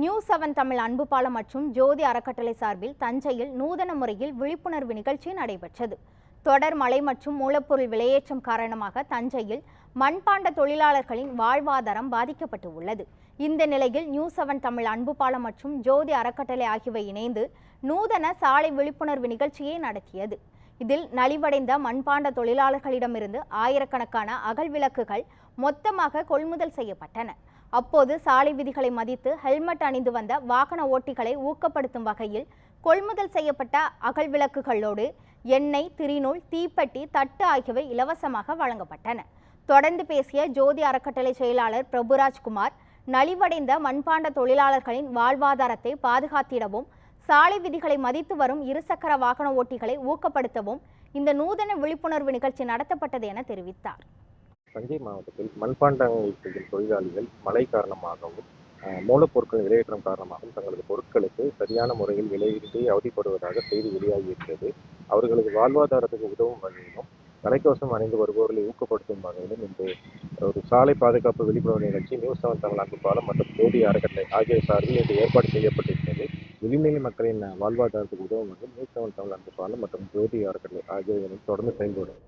News seven Tamil அன்புபாலம் மற்றும் ஜோதி அறக்கட்டளை சார்பில் தஞ்சையில் நூதன முறையில் விழிப்புணர்வு நிகழ்ச்சி நடைபெற்றது. தொடர் மழை மற்றும் மூலப்பொருள் விலையேற்றம் காரணமாக தஞ்சையில் மண்பாண்ட தொழிலாளர்களின் வாழ்வாதாரம் பாதிக்கப்பட்டு உள்ளது. இந்த நிலையில் நியூஸ் செவன் தமிழ் அன்புபாலம் மற்றும் ஜோதி அறக்கட்டளை ஆகியவை இணைந்து நூதன சாலை விழிப்புணர்வு நிகழ்ச்சியை நடத்தியது. இதில் நலிவடைந்த மண்பாண்ட தொழிலாளர்களிடமிருந்து ஆயிரக்கணக்கான அகல் விளக்குகள் மொத்தமாக கொள்முதல் செய்யப்பட்டன. அப்போது சாலை விதிகளை மதித்து ஹெல்மெட் அணிந்து வந்த வாகன ஓட்டிகளை ஊக்கப்படுத்தும் வகையில் கொள்முதல் செய்யப்பட்ட அகல் விளக்குகளோடு எண்ணெய் திரிநூல் தீப்பெட்டி தட்டு ஆகியவை இலவசமாக வழங்கப்பட்டன. தொடர்ந்து பேசிய ஜோதி அறக்கட்டளை செயலாளர் பிரபுராஜ்குமார் நலிவடைந்த மண்பாண்ட தொழிலாளர்களின் வாழ்வாதாரத்தை பாதுகாத்திடவும் சாலை விதிகளை மதித்து வரும் இருசக்கர வாகன ஓட்டிகளை ஊக்கப்படுத்தவும் இந்த நூதன விழிப்புணர்வு நிகழ்ச்சி நடத்தப்பட்டது என தெரிவித்தார். தஞ்சை மாவட்டத்தில் மண்பாண்டங்கள் செய்யும் தொழிலாளிகள் மழை காரணமாகவும் மூலப்பொருட்கள் விலையேற்றம் காரணமாகவும் தங்களது பொருட்களுக்கு சரியான முறையில் விலையின்றி அவதிப்படுவதாக செய்தி வெளியாகியிருக்கிறது. அவர்களது வாழ்வாதாரத்துக்கு உதவும் வகையிலும் தலைக்கவசம் அணிந்து வருபவர்களை ஊக்கப்படுத்தும் வகையிலும் இந்த ஒரு சாலை பாதுகாப்பு விழிப்புணர்வு நிகழ்ச்சி நியூஸ் செவன் தமிழ் அன்பு பாலம் மற்றும் ஜோதி அறக்கட்டளை ஆகிய சார்பில் இன்று ஏற்பாடு செய்யப்பட்டிருக்கிறது. விளிநிலை மக்களின் வாழ்வாதாரத்துக்கு உதவும் வகையில் நியூஸ் செவன் தமிழ் அன்பு பாலம் மற்றும் ஜோதி அறக்கட்டளை ஆகியவை தொடர்ந்து செயல்படும்.